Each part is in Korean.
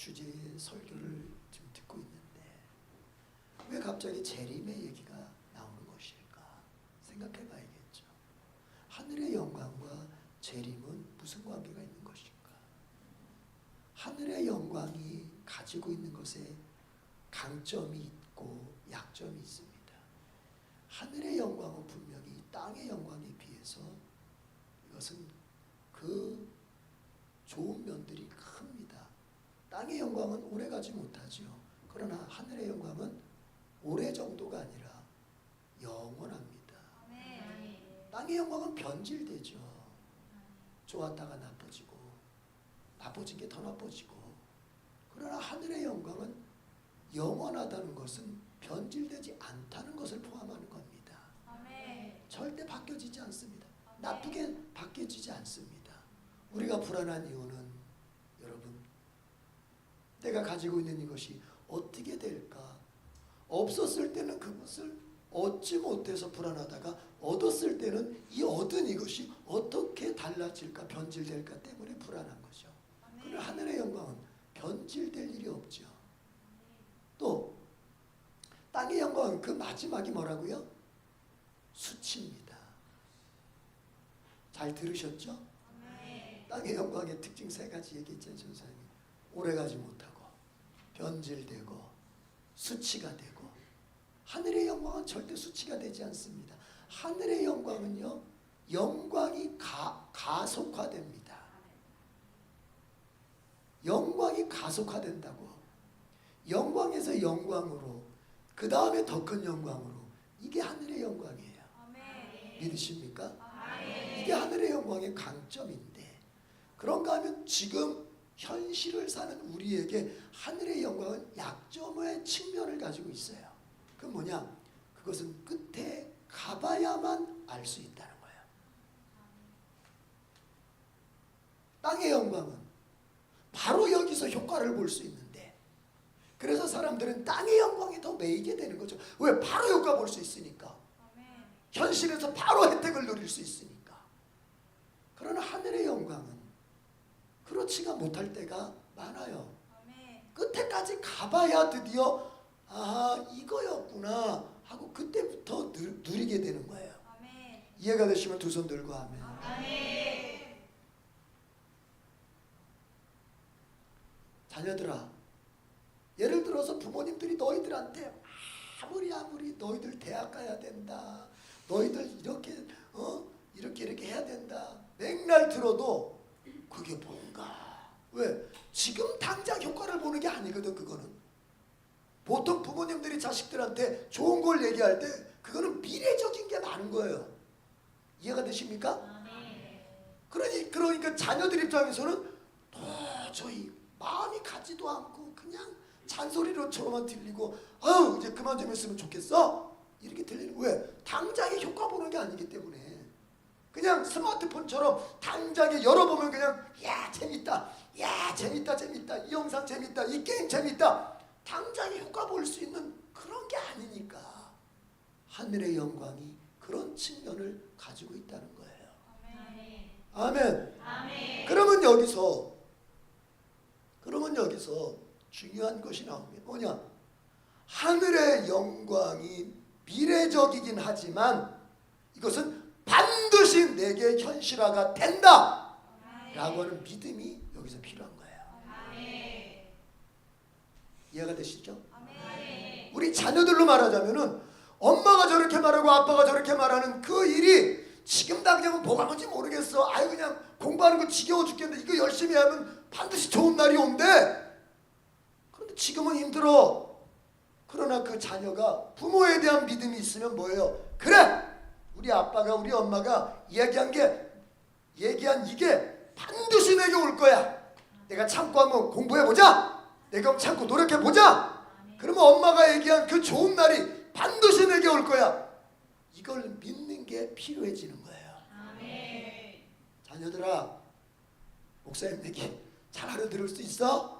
주제의 설교를 지금 듣고 있는데 왜 갑자기 재림의 얘기가 나오는 것일까 생각해 봐야겠죠. 하늘의 영광과 재림은 무슨 관계가 있는 것일까? 하늘의 영광이 가지고 있는 것에 강점이 있고 약점이 있습니다. 하늘의 영광은 분명히 땅의 영광에 비해서 이것은 그 좋은 면들이 땅의 영광은 오래 가지 못하지요. 그러나 하늘의 영광은 오래 정도가 아니라 영원합니다. 땅의 영광은 변질되죠. 좋았다가 나빠지고 나빠진 게 더 나빠지고 그러나 하늘의 영광은 영원하다는 것은 변질되지 않다는 것을 포함하는 겁니다. 절대 바뀌어지지 않습니다. 나쁘게 바뀌어지지 않습니다. 우리가 불안한 이유는 여러분 내가 가지고 있는 이것이 어떻게 될까? 없었을 때는 그것을 얻지 못해서 불안하다가 얻었을 때는 이 얻은 이것이 어떻게 달라질까 변질될까 때문에 불안한 거죠. 그러나 하늘의 영광은 변질될 일이 없죠. 또 땅의 영광은 그 마지막이 뭐라고요? 수치입니다. 잘 들으셨죠? 땅의 영광의 특징 세 가지 얘기했잖아요. 오래가지 못하고 변질되고 수치가 되고 하늘의 영광은 절대 수치가 되지 않습니다. 하늘의 영광은요 영광이 가, 가속화됩니다. 영광이 가속화된다고. 영광에서 영광으로 그 다음에 더 큰 영광으로 이게 하늘의 영광이에요. 믿으십니까? 이게 하늘의 영광의 강점인데 그런가 하면 지금 현실을 사는 우리에게 하늘의 영광은 약점의 측면을 가지고 있어요. 그 뭐냐? 그것은 끝에 가봐야만 알 수 있다는 거예요. 땅의 영광은 바로 여기서 효과를 볼 수 있는데 그래서 사람들은 땅의 영광에 더 매이게 되는 거죠. 왜? 바로 효과 볼 수 있으니까. 현실에서 바로 혜택을 누릴 수 있으니까. 그러나 하늘의 영광은 그렇지가 못할 때가 많아요. 끝에까지 가봐야 드디어 아 이거였구나 하고 그때부터 누, 누리게 되는 거예요. 이해가 되시면 두 손 들고 하면. 자녀들아, 예를 들어서 부모님들이 너희들한테 아무리 아무리 너희들 대학 가야 된다, 너희들 이렇게 어 이렇게 이렇게 해야 된다 맥날 들어도 그게 뭔가? 왜? 지금 당장 효과를 보는 게 아니거든 그거는. 보통 부모님들이 자식들한테 좋은 걸 얘기할 때 그거는 미래적인 게 많은 거예요. 이해가 되십니까? 그러니 그러니까 자녀들 입장에서는 도저히 마음이 가지도 않고 그냥 잔소리로처럼만 들리고 아유 이제 그만 좀 했으면 좋겠어. 이렇게 들리는 왜? 당장에 효과 보는 게 아니기 때문에 그냥 스마트폰처럼 당장에 열어보면 그냥 야 재밌다. 야 재밌다 재밌다. 이 영상 재밌다. 이 게임 재밌다. 당장에 효과 볼 수 있는 그런 게 아니니까. 하늘의 영광이 그런 측면을 가지고 있다는 거예요. 아멘. 그러면 여기서 그러면 여기서 중요한 것이 나옵니다. 뭐냐? 하늘의 영광이 미래적이긴 하지만 이것은 내게 현실화가 된다. 라고 하는 믿음이 여기서 필요한 거예요. 이해가 되시죠? 우리 자녀들로 말하자면은 엄마가 저렇게 말하고 아빠가 저렇게 말하는 그 일이 지금 당장은 뭐가 뭔지 모르겠어. 아유 그냥 공부하는 거 지겨워 죽겠는데 이거 열심히 하면 반드시 좋은 날이 온대. 그런데 지금은 힘들어. 그러나 그 자녀가 부모에 대한 믿음이 있으면 뭐예요? 그래. 우리 아빠가 우리 엄마가 이야기한 게 얘기한 이게 반드시 내게 올 거야. 내가 참고 한번 공부해 보자. 내가 참고 노력해 보자. 그러면 엄마가 얘기한 그 좋은 날이 반드시 내게 올 거야. 이걸 믿는 게 필요해지는 거예요. 자녀들아, 목사님 얘기 잘 알아들을 수 있어?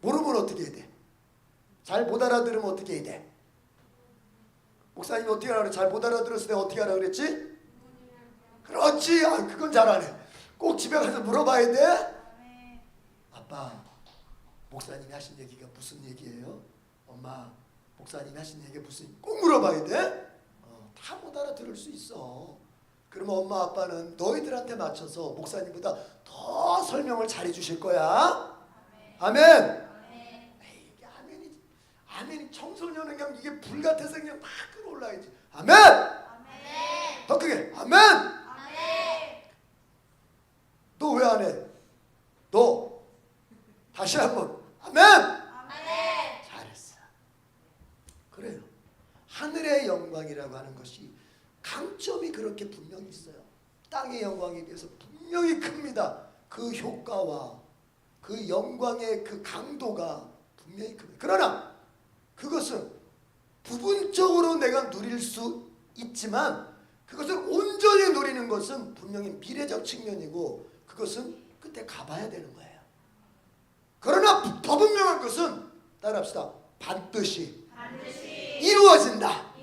모르면 어떻게 해야 돼? 잘 못 알아들으면 어떻게 해야 돼? 목사님이 어떻게 알아? 잘못 알아들었을 때 어떻게 하라 그랬지? 그렇지. 아, 그건 잘하네. 꼭 집에 가서 물어봐야 돼. 아빠, 목사님이 하신 얘기가 무슨 얘기예요? 엄마, 목사님이 하신 얘기가 무슨 꼭 물어봐야 돼? 어, 다못 알아들을 수 있어. 그러면 엄마 아빠는 너희들한테 맞춰서 목사님보다 더더 설명을 잘해 주실 거야. 아멘. 아멘이 청소년은 그냥 이게 불 같아서 그냥 막 끌어올라야지. 아멘. 더 크게 아멘. 너 왜 안 해? 너 다시 한번 아멘. 잘했어. 그래요. 하늘의 영광이라고 하는 것이 강점이 그렇게 분명히 있어요. 땅의 영광에 비해서 분명히 큽니다. 그 효과와 그 영광의 그 강도가 분명히 큽니다. 그러나 그것은 부분적으로 내가 누릴 수 있지만 그것을 온전히 누리는 것은 분명히 미래적 측면이고 그것은 그때 가봐야 되는 거예요. 그러나 더 분명한 것은 따라합시다. 반드시, 이루어진다.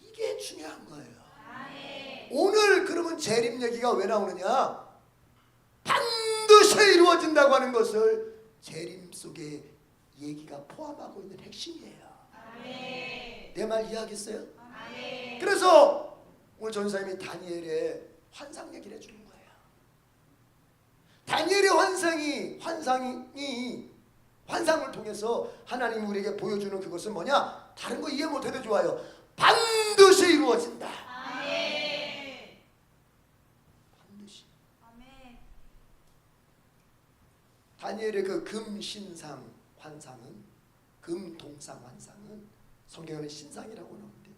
이게 중요한 거예요. 오늘 그러면 재림 얘기가 왜 나오느냐? 반드시 이루어진다고 하는 것을 재림 속에 얘기가 포함하고 있는 핵심이에요. 내 말 이해하겠어요? 그래서 오늘 전사님이 다니엘의 환상 얘기를 해주는 거예요. 다니엘의 환상이 환상이 환상을 통해서 하나님 우리에게 보여주는 그것은 뭐냐? 다른 거 이해 못해도 좋아요. 반드시 이루어진다. 반드시. 다니엘의 그 금신상 환상은 금동상 환상은 성경에는 신상이라고 나오는데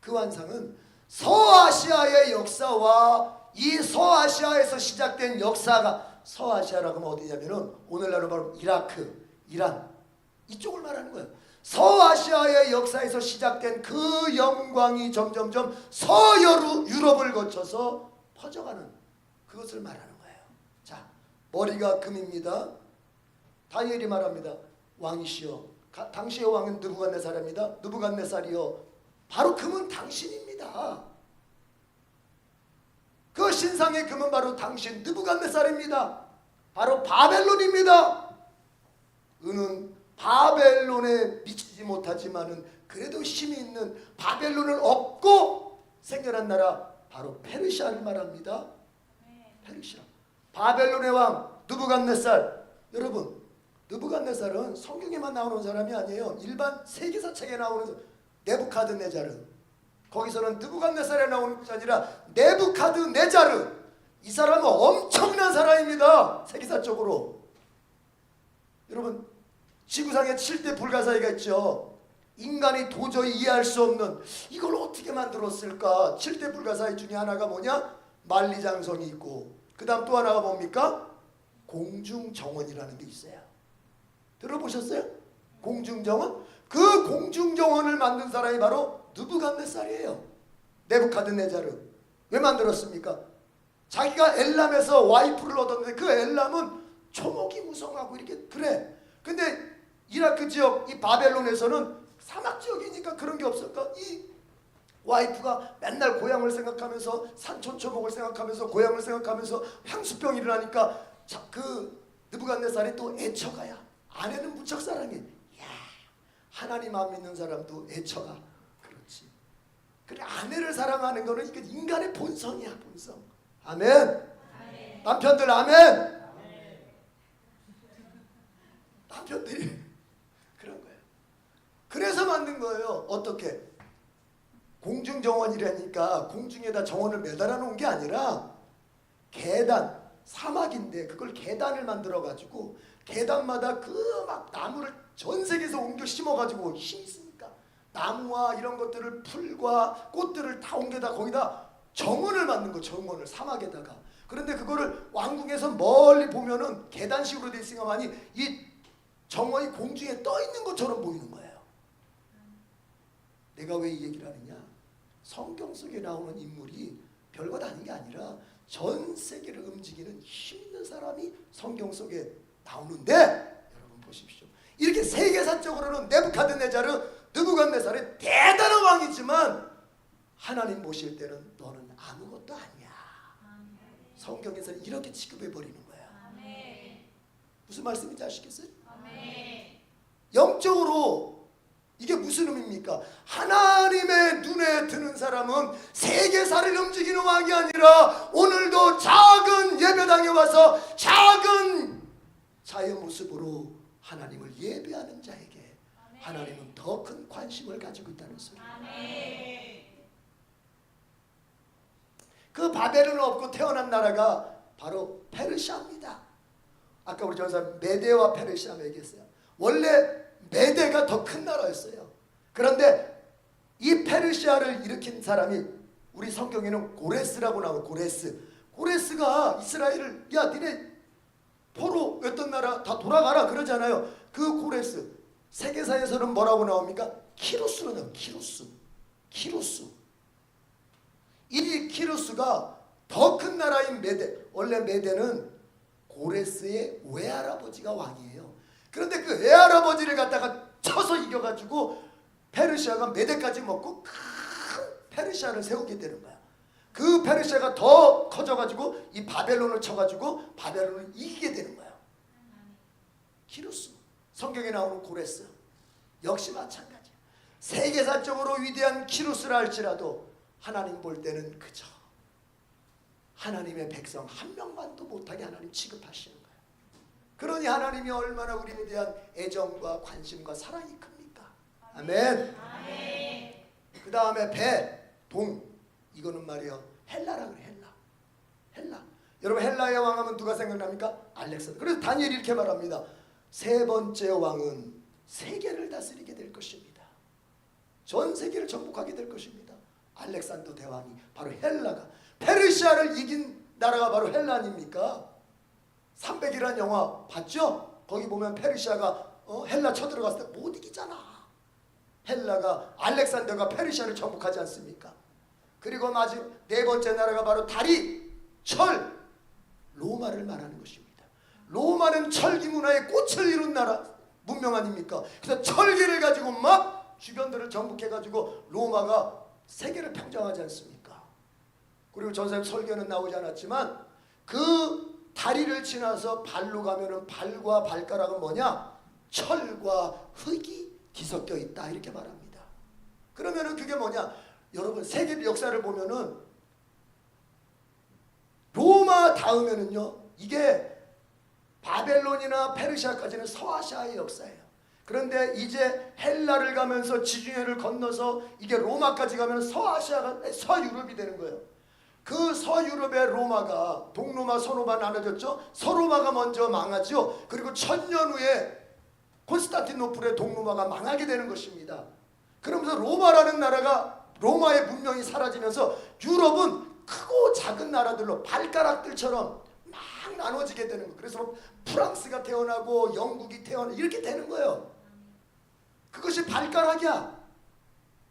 그 환상은 서아시아의 역사와 이 서아시아에서 시작된 역사가 서아시아라고 하면 어디냐면은 오늘날로 바로 이라크, 이란 이쪽을 말하는 거예요. 서아시아의 역사에서 시작된 그 영광이 점점점 서유럽 유럽을 거쳐서 퍼져가는 그것을 말하는 거예요. 자, 머리가 금입니다. 다니엘이 말합니다. 왕이시여, 가- 당시의 왕은 느부갓네살입니다. 느부갓네살이여, 바로 금은 당신입니다. 그 신상의 금은 바로 당신 느부갓네살입니다. 바로 바벨론입니다. 은은 바벨론에 미치지 못하지만은 그래도 힘이 있는 바벨론을 얻고 생겨난 나라 바로 페르시아를 말합니다. 페르시아. 바벨론의 왕 느부갓네살. 여러분, 느부갓네살은 성경에만 나오는 사람이 아니에요. 일반 세계사 책에 나오는 네부카드네자르. 거기서는 느부갓네살에 나오는 것이 아니라 네부카드네자르. 이 사람은 엄청난 사람입니다. 세계사적으로. 여러분, 지구상에 7대 불가사의가 있죠. 인간이 도저히 이해할 수 없는 이걸 어떻게 만들었을까? 7대 불가사의 중에 하나가 뭐냐? 만리장성이 있고 그 다음 또 하나가 뭡니까? 공중정원이라는 게 있어요. 들어보셨어요? 공중정원? 그 공중정원을 만든 사람이 바로 느부갓네살이에요. 네부카드네자르. 왜 만들었습니까? 자기가 엘람에서 와이프를 얻었는데 그 엘람은 초목이 무성하고 이렇게 그래. 근데 이라크 지역 이 바벨론에서는 사막 지역이니까 그런 게 없을까? 이 와이프가 맨날 고향을 생각하면서 산천초목을 생각하면서 고향을 생각하면서 향수병 일어나니까 자, 그 느부갓네살이 또 애처가야. 아내는 무척 사랑해. 야 하나님 안 믿는 사람도 애처가. 그렇지. 그래 아내를 사랑하는 거는 이게 인간의 본성이야 본성. 아멘. 남편들 아멘. 남편들이 그런 거예요. 그래서 만든 거예요. 어떻게? 공중 정원이라니까 공중에다 정원을 매달아 놓은 게 아니라 계단 사막인데 그걸 계단을 만들어 가지고 계단마다 그 막 나무를 전 세계에서 옮겨 심어 가지고 힘 있으니까 나무와 이런 것들을 풀과 꽃들을 다 옮겨다 거기다 정원을 만든 거 정원을 사막에다가 그런데 그거를 왕궁에서 멀리 보면은 계단식으로 돼 있으니까만이 이 정원이 공중에 떠 있는 것처럼 보이는 거예요. 내가 왜 이 얘기를 하느냐? 성경 속에 나오는 인물이 별것 아닌 게 아니라 전 세계를 움직이는 힘 있는 사람이 성경 속에 나오는데 여러분 보십시오. 이렇게 세계사적으로는 네부카드네자르 느부갓네살이 대단한 왕이지만 하나님 보실 때는 너는 아무것도 아니야. 성경에서는 이렇게 취급해 버리는 거야. 무슨 말씀인지 아시겠어요? 영적으로 이게 무슨 의미입니까? 하나님의 눈에 드는 사람은 세계사를 움직이는 왕이 아니라 오늘도 작은 예배당에 와서 작은 자의 모습으로 하나님을 예배하는 자에게 하나님은 더 큰 관심을 가지고 있다는 소리입니다. 그 바벨은 없고 태어난 나라가 바로 페르시아입니다. 아까 우리 전사 메데와 페르시아 얘기했어요. 원래 메데가 더 큰 나라였어요. 그런데 이 페르시아를 일으킨 사람이 우리 성경에는 고레스라고 나오고 고레스. 고레스가 이스라엘을 야 니네 포로 어떤 나라 다 돌아가라 그러잖아요. 그 고레스 세계사에서는 뭐라고 나옵니까? 키루스로 나와요. 키루스. 키루스. 이 키루스가 더 큰 나라인 메데 원래 메데는 고레스의 외할아버지가 왕이에요. 그런데 그 외할아버지를 갖다가 쳐서 이겨가지고 페르시아가 메데까지 먹고 큰 페르시아를 세우게 되는 거야. 그 페르시아가 더 커져가지고 이 바벨론을 쳐가지고 바벨론을 이기게 되는 거야. 키루스 성경에 나오는 고레스 역시 마찬가지야. 세계사적으로 위대한 키루스라 할지라도 하나님 볼 때는 그저 하나님의 백성 한 명만도 못하게 하나님 취급하시는. 그러니 하나님이 얼마나 우리에 대한 애정과 관심과 사랑이 큽니까? 아멘. 그 다음에 배, 동 이거는 말이요 헬라라 그래 헬라. 헬라. 여러분 헬라의 왕하면 누가 생각납니까? 알렉산더. 그래서 다니엘이 이렇게 말합니다. 세 번째 왕은 세계를 다스리게 될 것입니다. 전 세계를 정복하게 될 것입니다. 알렉산더 대왕이 바로 헬라가 페르시아를 이긴 나라가 바로 헬라 아닙니까? 300이라는 영화 봤죠? 거기 보면 페르시아가 어, 헬라 쳐들어갔을 때 못 이기잖아. 헬라가 알렉산더가 페르시아를 정복하지 않습니까? 그리고 마지막 네 번째 나라가 바로 다리, 철, 로마를 말하는 것입니다. 로마는 철기 문화의 꽃을 이룬 나라 문명 아닙니까? 그래서 철기를 가지고 막 주변들을 정복해가지고 로마가 세계를 평정하지 않습니까? 그리고 전사님 설교는 나오지 않았지만 그 다리를 지나서 발로 가면은 발과 발가락은 뭐냐? 철과 흙이 뒤섞여 있다 이렇게 말합니다. 그러면은 그게 뭐냐? 여러분 세계 역사를 보면은 로마 다음에는요 이게 바벨론이나 페르시아까지는 서아시아의 역사예요. 그런데 이제 헬라를 가면서 지중해를 건너서 이게 로마까지 가면 서아시아가 서유럽이 되는 거예요. 그 서유럽의 로마가 동로마, 서로마 나눠졌죠. 서로마가 먼저 망하죠. 그리고 천년 후에 콘스탄티노플의 동로마가 망하게 되는 것입니다. 그러면서 로마라는 나라가 로마의 문명이 사라지면서 유럽은 크고 작은 나라들로 발가락들처럼 막 나눠지게 되는 거예요. 그래서 프랑스가 태어나고 영국이 태어나 이렇게 되는 거예요. 그것이 발가락이야.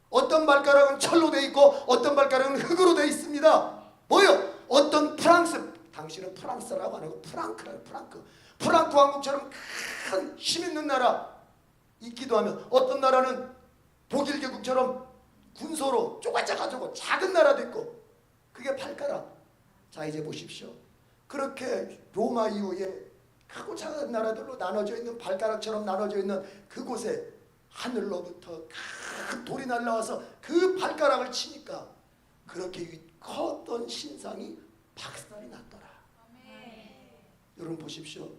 어떤 발가락은 철로 돼 있고 어떤 발가락은 흙으로 돼 있습니다. 뭐요? 어떤 프랑스 당신은 프랑스라고 안 하고 프랑크라고 프랑크. 프랑크 왕국처럼 큰 힘 있는 나라 있기도 하면 어떤 나라는 독일 개국처럼 군소로 쪼가짜가지고 작은 나라도 있고 그게 발가락. 자 이제 보십시오. 그렇게 로마 이후에 크고 작은 나라들로 나눠져 있는 발가락처럼 나눠져 있는 그곳에 하늘로부터 큰 돌이 날라와서 그 발가락을 치니까 그렇게 컸던 신상이 박살이 났더라. 여러분 보십시오.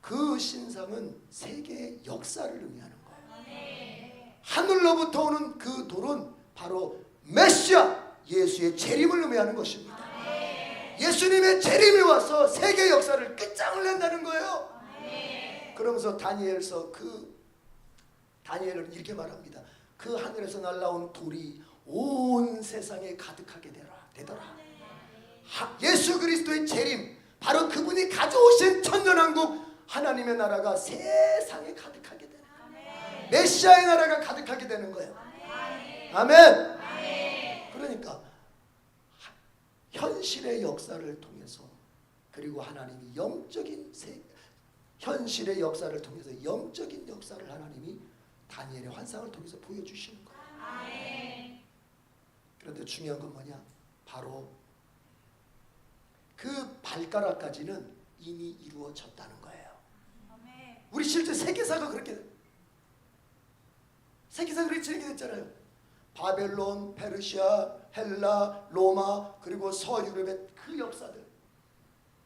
그 신상은 세계의 역사를 의미하는 거예요. 하늘로부터 오는 그 돌은 바로 메시아 예수의 재림을 의미하는 것입니다. 예수님의 재림이 와서 세계 역사를 끝장을 낸다는 거예요. 그러면서 다니엘서 그 다니엘은 이렇게 말합니다. 그 하늘에서 날라온 돌이 온 세상에 가득하게 되라 되더라. 하- 예수 그리스도의 재림 바로 그분이 가져오신 천년왕국 하나님의 나라가 세상에 가득하게 되는 거예요. 메시아의 나라가 가득하게 되는 거예요. 아멘. 그러니까 하- 현실의 역사를 통해서 그리고 하나님이 영적인 세, 현실의 역사를 통해서 영적인 역사를 하나님이 다니엘의 환상을 통해서 보여주시는 거예요. 그런데 중요한 건 뭐냐? 바로 그 발가락까지는 이미 이루어졌다는 거예요. 우리 실제 세계사가 그렇게 세계사들이 진행됐잖아요. 바벨론, 페르시아, 헬라, 로마 그리고 서유럽의 그 역사들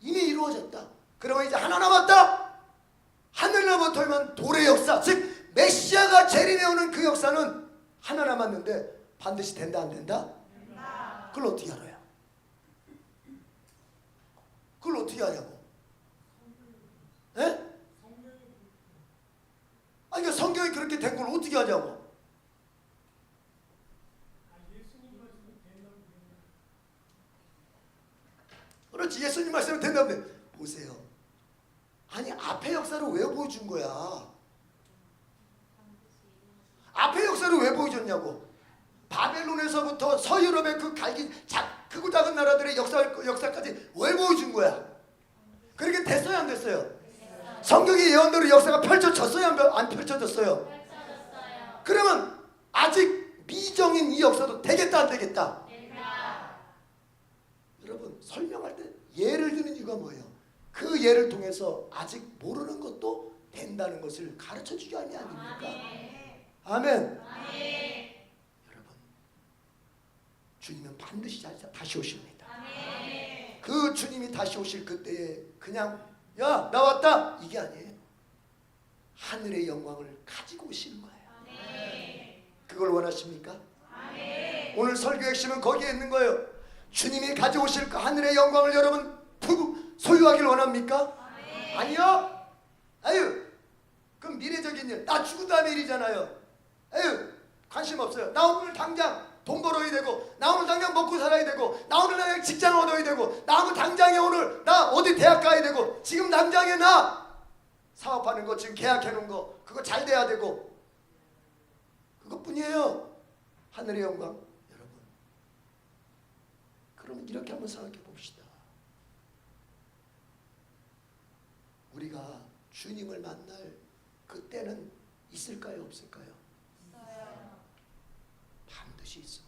이미 이루어졌다. 그러면 이제 하나 남았다. 하늘로부터만 돌의 역사, 즉 메시아가 재림해 오는 그 역사는 하나 남았는데 반드시 된다 안 된다? 그걸 어떻게 알아요? 그걸 어떻게 하냐고? 예? 아니 그러니까 성경이 그렇게 된 걸 어떻게 하냐고? 그렇지 예수님 말씀은 된다고 돼. 보세요. 아니 앞에 역사를 왜 보여준 거야? 앞에 역사를 왜 보여줬냐고? 바벨론에서부터 서유럽의 그 갈기 작 크고 작은 나라들의 역사 역사까지 왜 보여준 거야? 그렇게 됐어요 안 됐어요? 성경의 예언대로 역사가 펼쳐졌어요 안, 펼- 펼쳐졌어요? 그러면 아직 미정인 이 역사도 되겠다 안 되겠다? 여러분 설명할 때 예를 드는 이유가 뭐예요? 그 예를 통해서 아직 모르는 것도 된다는 것을 가르쳐 주기 아니 아닙니까? 아멘. 여러분 주님은 반드시 자- 다시 오십니다. 그 주님이 다시 오실 그때에 그냥 야 나 왔다 이게 아니에요. 하늘의 영광을 가지고 오시는 거예요. 그걸 원하십니까? 오늘 설교의 핵심은 거기에 있는 거예요. 주님이 가져오실 그 하늘의 영광을 여러분 부- 소유하길 원합니까? 아니요. 아유, 그럼 미래적인 일. 나 죽은 다음에 일이잖아요. 아유, 관심 없어요. 나 오늘 당장 돈 벌어야 되고, 나 오늘 당장 먹고 살아야 되고, 나 오늘 당장 직장 얻어야 되고, 나 오늘 당장에 오늘 나 어디 대학 가야 되고, 지금 당장에 나 사업하는 거 지금 계약해 놓은 거 그거 잘 돼야 되고, 그것뿐이에요. 하늘의 영광, 여러분. 그럼 이렇게 한번 생각해 봅시다. 우리가 주님을 만날 그때는 있을까요, 없을까요? 반드시 있습니다.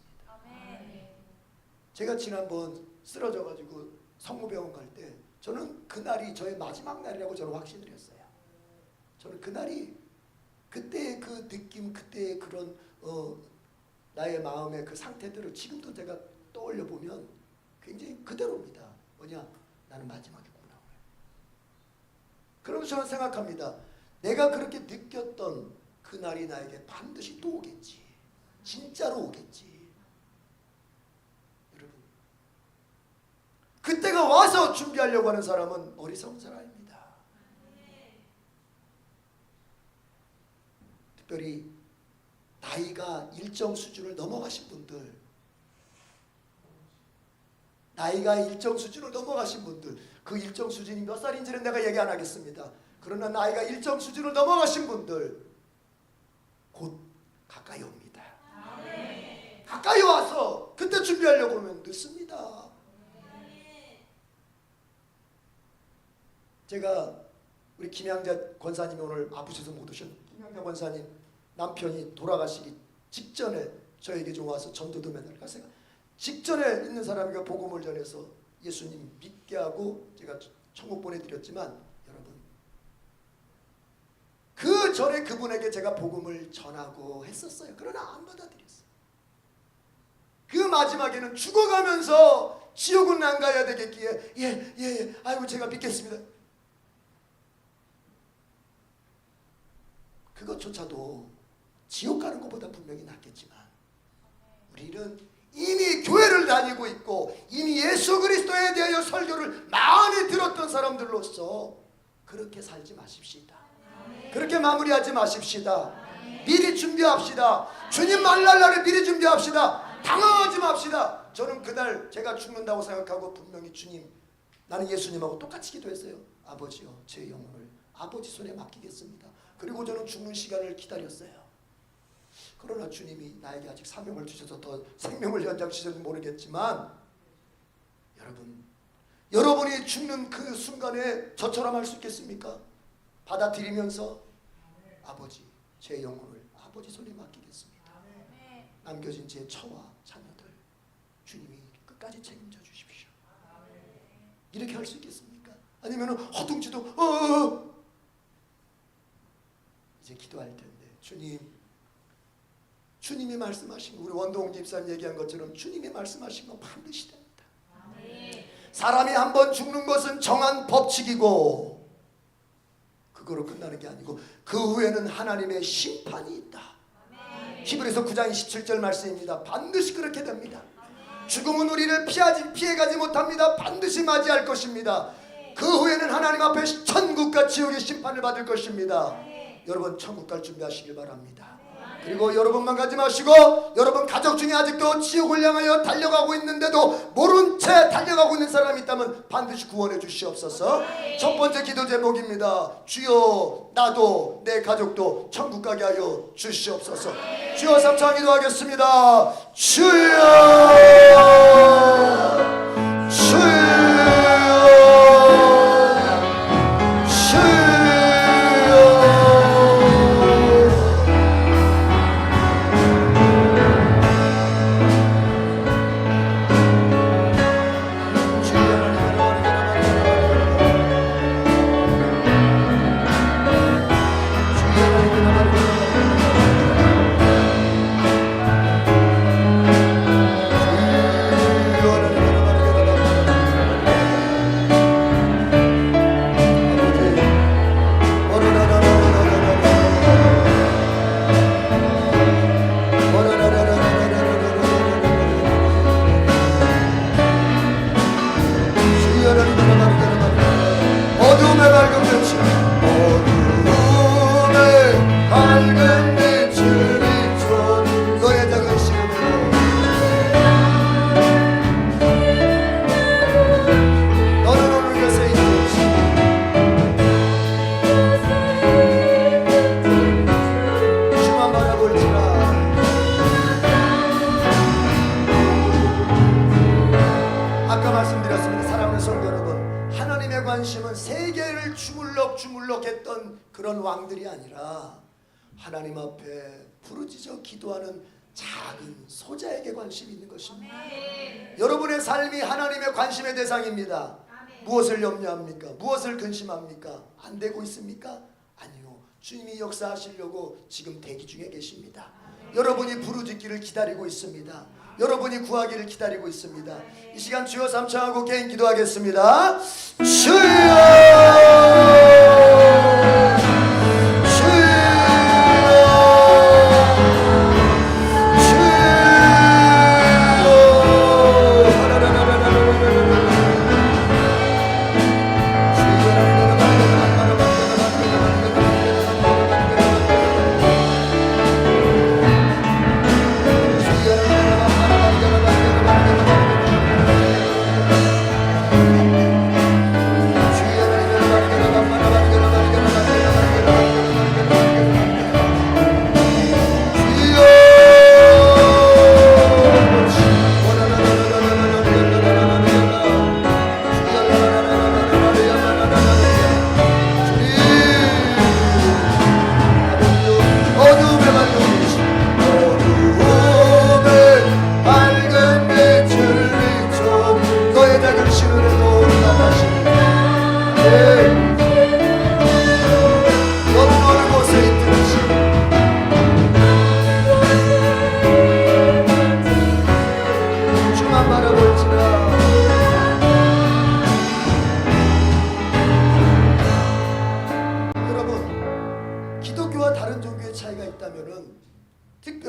제가 지난번 쓰러져 가지고 성모병원 갈 때 저는 그날이 저의 마지막 날이라고 저는 확신을 했어요. 저는 그날이 그때의 그 느낌, 그때의 그런 어, 나의 마음의 그 상태들을 지금도 제가 떠올려 보면 굉장히 그대로입니다. 뭐냐? 나는 마지막이구나. 그러면서 저는 생각합니다. 내가 그렇게 느꼈던 그 날이 나에게 반드시 또 오겠지. 진짜로 오겠지. 여러분. 그때가 와서 준비하려고 하는 사람은 어리석은 사람입니다. 특별히 나이가 일정 수준을 넘어가신 분들 나이가 일정 수준을 넘어가신 분들 그 일정 수준이 몇 살인지는 내가 얘기 안 하겠습니다. 그러나 나이가 일정 수준을 넘어가신 분들 곧 가까이 옵니다. 가까이 와서 그때 준비하려고 하면 늦습니다. 제가 우리 김양자 권사님이 오늘 아프셔서 못 오신 김양자 권사님 남편이 돌아가시기 직전에 저에게 좀 와서 전도도 맨날 가세요. 직전에 있는 사람에게 복음을 전해서 예수님 믿게 하고 제가 천국 보내드렸지만 여러분 그 전에 그분에게 제가 복음을 전하고 했었어요. 그러나 안 받아들였어요. 그 마지막에는 죽어가면서 지옥은 안 가야 되겠기에 예예 예, 아이고 제가 믿겠습니다. 그것조차도 지옥 가는 것보다 분명히 낫겠지만 우리는 이미 교회를 다니고 있고 이미 예수 그리스도에 대하여 설교를 많이 들었던 사람들로서 그렇게 살지 마십시다. 그렇게 마무리하지 마십시다. 미리 준비합시다. 주님 만날 날을 미리 준비합시다. 당황하지 맙시다. 저는 그날 제가 죽는다고 생각하고 분명히 주님 나는 예수님하고 똑같이 기도했어요. 아버지요 제 영혼을 아버지 손에 맡기겠습니다. 그리고 저는 죽는 시간을 기다렸어요. 그러나 주님이 나에게 아직 사명을 주셔서 더 생명을 연장시켜서 모르겠지만 여러분 여러분이 죽는 그 순간에 저처럼 할 수 있겠습니까? 받아들이면서 아버지 제 영혼을 아버지 손에 맡기겠습니다. 남겨진 제 처와 자녀들 주님이 끝까지 책임져 주십시오. 이렇게 할 수 있겠습니까? 아니면 허둥지둥 어, 어, 어. 이제 기도할 텐데 주님 주님이 말씀하신 거 우리 원동 집사님 얘기한 것처럼 주님이 말씀하신 건 반드시 됩니다. 사람이 한 번 죽는 것은 정한 법칙이고 그거로 끝나는 게 아니고 그 후에는 하나님의 심판이 있다. 히브리서 9장 27절 말씀입니다. 반드시 그렇게 됩니다. 죽음은 우리를 피하지 피해가지 못합니다. 반드시 맞이할 것입니다. 그 후에는 하나님 앞에 천국과 지옥의 심판을 받을 것입니다. 여러분 천국 갈 준비하시길 바랍니다. 그리고 여러분만 가지 마시고 여러분 가족 중에 아직도 지옥을 향하여 달려가고 있는데도 모른 채 달려가고 있는 사람이 있다면 반드시 구원해 주시옵소서. 첫 번째 기도 제목입니다. 주여 나도 내 가족도 천국 가게 하여 주시옵소서. 주여 삼창 기도하겠습니다. 주여 세계를 주물럭 주물럭 했던 그런 왕들이 아니라 하나님 앞에 부르짖어 기도하는 작은 소자에게 관심이 있는 것입니다. 여러분의 삶이 하나님의 관심의 대상입니다. 무엇을 염려합니까? 무엇을 근심합니까? 안 되고 있습니까? 아니요. 주님이 역사하시려고 지금 대기 중에 계십니다. 여러분이 부르짖기를 기다리고 있습니다. 여러분이 구하기를 기다리고 있습니다. 이 시간 주여 삼창하고 개인 기도하겠습니다. 어둠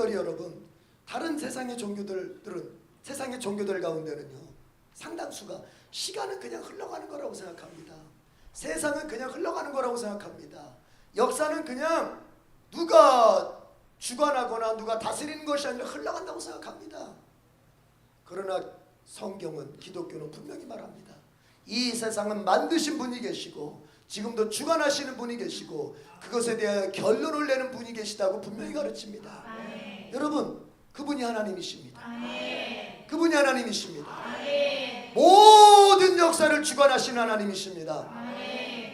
특별히 여러분 다른 세상의 종교들들은 세상의 종교들 가운데는요 상당수가 시간은 그냥 흘러가는 거라고 생각합니다. 세상은 그냥 흘러가는 거라고 생각합니다. 역사는 그냥 누가 주관하거나 누가 다스리는 것이 아니라 흘러간다고 생각합니다. 그러나 성경은 기독교는 분명히 말합니다. 이 세상은 만드신 분이 계시고 지금도 주관하시는 분이 계시고 그것에 대하여 결론을 내는 분이 계시다고 분명히 가르칩니다. 여러분 그분이 하나님이십니다. 그분이 하나님이십니다. 모든 역사를 주관하시는 하나님이십니다.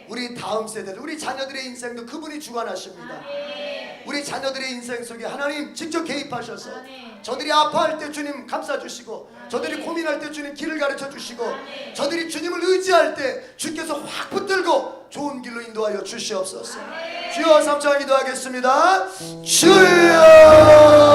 우리 다음 세대들, 우리 자녀들의 인생도 그분이 주관하십니다. 우리 자녀들의 인생 속에 하나님 직접 개입하셔서 저들이 아파할 때 주님 감싸 주시고 저들이 고민할 때 주님 길을 가르쳐 주시고 저들이 주님을 의지할 때 주께서 확 붙들고 좋은 길로 인도하여 주시옵소서. 주여 삼창 기도하겠습니다. 주여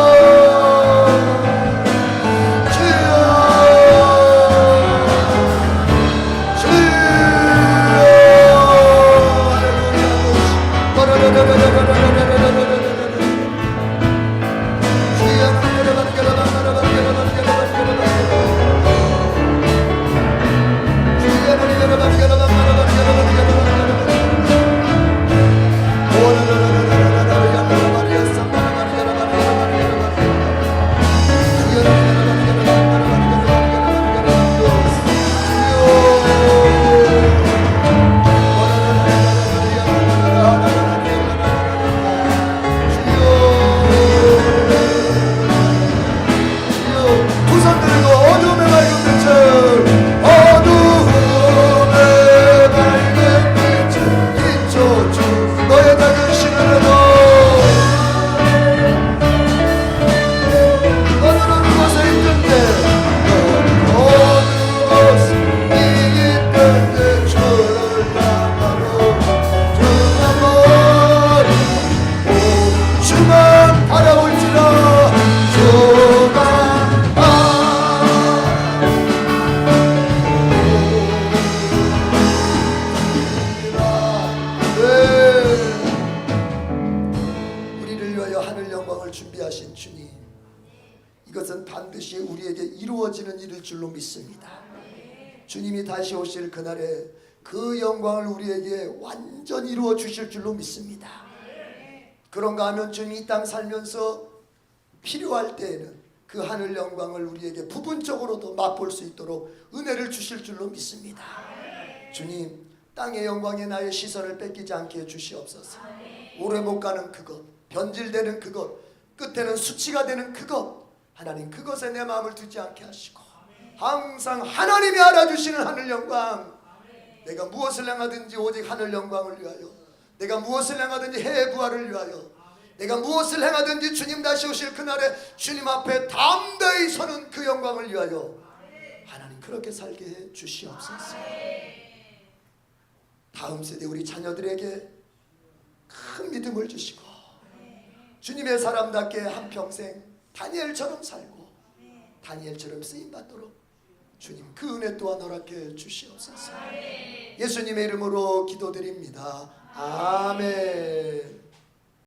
그런가 하면 주님이 이땅 살면서 필요할 때에는 그 하늘 영광을 우리에게 부분적으로도 맛볼 수 있도록 은혜를 주실 줄로 믿습니다. 주님, 땅의 영광에 나의 시선을 뺏기지 않게 해 주시옵소서. 오래 못 가는 그것, 변질되는 그것, 끝에는 수치가 되는 그것, 하나님 그것에 내 마음을 두지 않게 하시고 항상 하나님이 알아주시는 하늘 영광, 내가 무엇을 향하든지 오직 하늘 영광을 위하여, 내가 무엇을 향하든지 해의 부활을 위하여, 내가 무엇을 행하든지 주님 다시 오실 그날에 주님 앞에 담대히 서는 그 영광을 위하여 하나님 그렇게 살게 해 주시옵소서. 다음 세대 우리 자녀들에게 큰 믿음을 주시고 주님의 사람답게 한 평생 다니엘처럼 살고 다니엘처럼 쓰임 받도록 주님 그 은혜 또한 허락해 주시옵소서. 예수님의 이름으로 기도드립니다. 아멘.